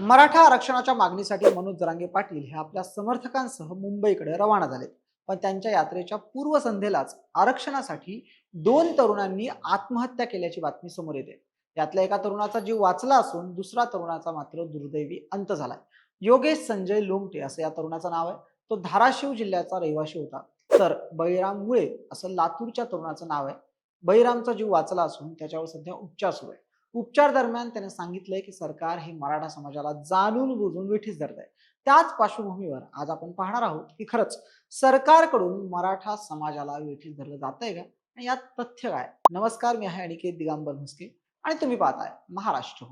मराठा आरक्षणाच्या मागणीसाठी मनोज जरांगे पाटील हे आपल्या समर्थकांसह मुंबईकडे रवाना झाले पण त्यांच्या यात्रेच्या पूर्वसंध्येलाच आरक्षणासाठी दोन तरुणांनी आत्महत्या केल्याची बातमी समोर येते. यातल्या एका तरुणाचा जीव वाचला असून दुसरा तरुणाचा मात्र दुर्दैवी अंत झालाय. योगेश संजय लोमटे असं या तरुणाचं नाव आहे. तो धाराशिव जिल्ह्याचा रहिवासी होता. तर बळीराम मुळे असं लातूरच्या तरुणाचं नाव आहे. बळीरामचा जीव वाचला असून त्याच्यावर सध्या उपचार सुरू आहे. उपचार दरम्यान त्याने सांगितलंय की सरकार हे मराठा समाजाला जाणून बुजून विठीस धरत आहे त्याच पार्श्वभूमीवर आज आपण पाहणार आहोत की खरंच सरकारकडून मराठा समाजाला विठीस धरलं जात आहे का? आणि यात तथ्य काय? नमस्कार मी आहे अनिकेत दिगांबर म्हस्के आणि तुम्ही पाहताय महाराष्ट्र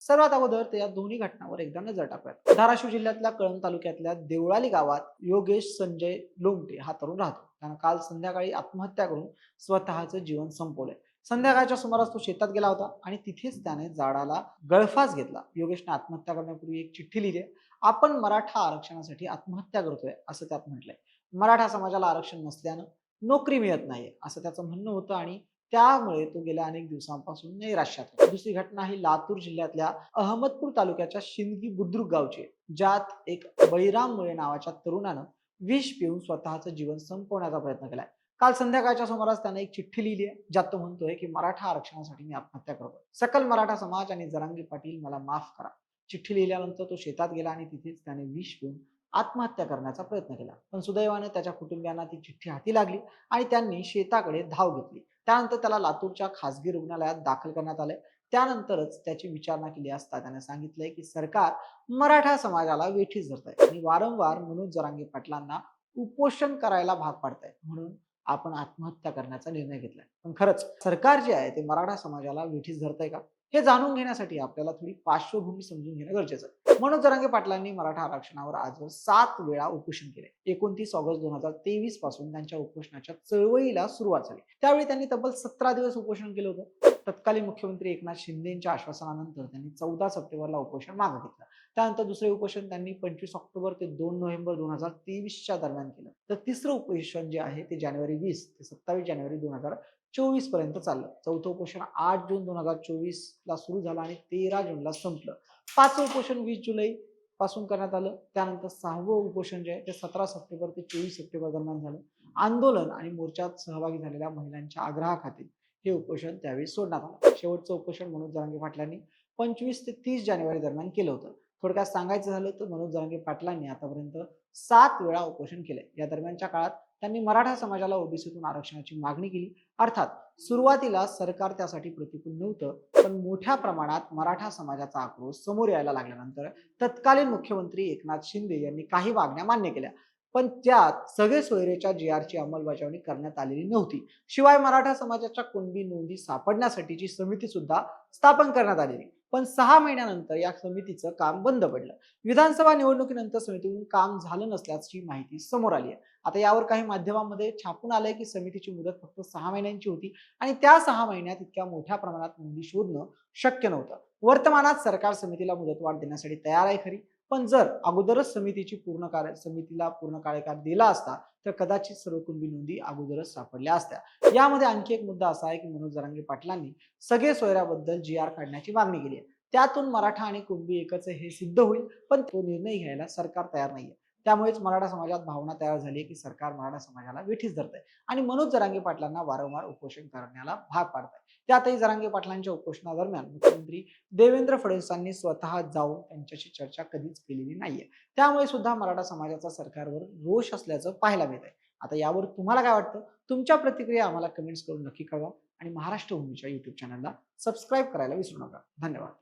सर्वात अगोदर तर या दोन्ही घटनांवर एकदा नजर टाकूयात. धाराशिव जिल्ह्यातल्या कळंब तालुक्यातल्या देवळाली गावात योगेश संजय लोमटे हा तरुण राहतो. त्यानं काल संध्याकाळी आत्महत्या करून स्वतःचं जीवन संपवलंय. संध्याकाळच्या सुमारास तो शेतात गेला होता आणि तिथेच त्याने जाडाला गळफास घेतला. योगेशने आत्महत्या करण्यापूर्वी एक चिठ्ठी लिहिली आपण मराठा आरक्षणासाठी आत्महत्या करतोय असं त्यात म्हटलंय. मराठा समाजाला आरक्षण नसल्यानं नोकरी मिळत नाही असं त्याचं म्हणणं होतं आणि त्यामुळे तो गेल्या अनेक दिवसांपासून नैराश्यात होता. दुसरी घटना ही लातूर जिल्ह्यातल्या अहमदपूर तालुक्याच्या शिंदगी बुद्रुक गावची ज्यात एक बळीराम मुळे नावाच्या तरुणानं विष पिऊन स्वतःचं जीवन संपवण्याचा प्रयत्न केलाय. काल संध्याकाळच्या सुमारास त्याने एक चिठ्ठी लिहिली आहे ज्यात तो म्हणतोय की मराठा आरक्षणासाठी मी आत्महत्या करतो सकल मराठा समाज आणि जरांगी पाटील मला माफ करा. चिठ्ठी लिहिल्यानंतर तो शेतात गेला आणि तिथेच त्याने विष पिऊन आत्महत्या करण्याचा प्रयत्न केला. पण सुदैवाने त्याच्या कुटुंबियांना ती चिठ्ठी हाती लागली आणि त्यांनी शेताकडे धाव घेतली. त्यानंतर त्याला लातूरच्या खासगी रुग्णालयात दाखल करण्यात आले. त्यानंतरच त्याची विचारणा केली असता त्याने सांगितलंय की सरकार मराठा समाजाला वेठीस धरत आहे आणि वारंवार मनोज जरांगे पाटलांना उपोषण करायला भाग पाडत आहे म्हणून आपण आत्महत्या करण्याचा निर्णय घेतलाय. पण खरंच सरकार जे आहे ते मराठा समाजाला विठीस धरतंय का? हे जाणून घेण्यासाठी आपल्याला थोडी पार्श्वभूमी समजून घेणं गरजेचं आहे. मनोज जरांगे पाटलांनी मराठा आरक्षणावर आजवर सात वेळा उपोषण केले. एकोणतीस ऑगस्ट दोन हजार तेवीसपासून त्यांच्या उपोषणाच्या चळवळीला सुरुवात झाली. त्यावेळी त्यांनी तब्बल सतरा दिवस उपोषण केलं होतं. तत्कालीन मुख्यमंत्री एकनाथ शिंदेच्या आश्वासनानंतर त्यांनी चौदा सप्टेंबरला उपोषण मागे घेतलं. त्यानंतर दुसरे उपोषण त्यांनी पंचवीस ऑक्टोबर ते दोन नोव्हेंबर दोन हजार तेवीसच्या दरम्यान केलं. तर तिसरं उपोषण जे आहे ते जानेवारी वीस ते सत्तावीस जानेवारी दोन हजार चोवीसपर्यंत चाललं. चौथं उपोषण आठ जून दोन हजार चोवीस ला सुरू झालं आणि तेरा जूनला संपलं. पाचवं उपोषण वीस जुलै पासून करण्यात आलं. त्यानंतर सहावं उपोषण जे आहे ते सतरा सप्टेंबर ते चोवीस सप्टेंबर दरम्यान झालं. आंदोलन आणि मोर्चात सहभागी झालेल्या महिलांच्या आग्रहाखातील हे उपोषण त्यावेळी सोडण्यात आलं. शेवटचं उपोषण मनोज जरांगे पाटलांनी पंचवीस ते तीस जानेवारी दरम्यान केलं होतं. थोडक्यात सांगायचं झालं तर मनोज जरांगे पाटलांनी आतापर्यंत सात वेळा उपोषण केले या दरम्यानच्या काळात त्यांनी मराठा समाजाला ओबीसीतून आरक्षणाची मागणी केली. अर्थात सुरुवातीला सरकार त्यासाठी प्रतिकूल नव्हतं पण मोठ्या प्रमाणात मराठा समाजाचा आक्रोश समोर यायला लागल्यानंतर तत्कालीन मुख्यमंत्री एकनाथ शिंदे यांनी काही मागण्या मान्य केल्या. पण त्यात सगळे सोयरेच्या जी आरची अंमलबजावणी करण्यात आलेली नव्हती. शिवाय मराठा समाजाच्या कुणबी नोंदी सापडण्यासाठीची समिती सुद्धा स्थापन करण्यात आलेली. पण सहा महिन्यानंतर या समितीचं काम बंद पडलं. विधानसभा निवडणुकीनंतर समितीतून काम झालं नसल्याची माहिती समोर आली आहे. आता यावर काही माध्यमांमध्ये छापून आलंय की समितीची मुदत फक्त सहा महिन्यांची होती आणि त्या सहा महिन्यात इतक्या मोठ्या प्रमाणात नोंदी शोधणं शक्य नव्हतं. वर्तमानात सरकार समितीला मुदतवाढ देण्यासाठी तयार आहे खरी. पण जर अगोदरच समितीची पूर्ण कार्य समितीला पूर्ण कार्यकाळ दिला असता तर कदाचित सर्व कुणबी नोंदी अगोदरच सापडल्या असत्या. यामध्ये आणखी एक मुद्दा असा आहे की मनोज जरांगे पाटलांनी सगळे सोयऱ्याबद्दल जी आर काढण्याची मागणी केली आहे. त्यातून मराठा आणि कुणबी एकच हे सिद्ध होईल पण तो निर्णय घ्यायला सरकार तयार नाहीये. त्यामुळेच मराठा समाजात भावना तयार झाली की सरकार मराठा समाजाला विठीस धरत आहे आणि मनोज जरांगे पाटलांना वारंवार उपोषण करण्याला भाग पाडत आहे त्यातही जरांगे पाटलांच्या उपोषणादरम्यान मुख्यमंत्री देवेंद्र फडणवीसांनी स्वतः जाऊन त्यांच्याशी चर्चा कधीच केलेली नाहीये. त्यामुळे सुद्धा मराठा समाजाचा सरकारवर रोष असल्याचं पाहायला मिळत आहे आता यावर तुम्हाला काय वाटतं? तुमच्या प्रतिक्रिया आम्हाला कमेंट्स करून नक्की कळवा. आणि महाराष्ट्र भूमीच्या युट्यूब चॅनलला सबस्क्राईब करायला विसरू नका. धन्यवाद.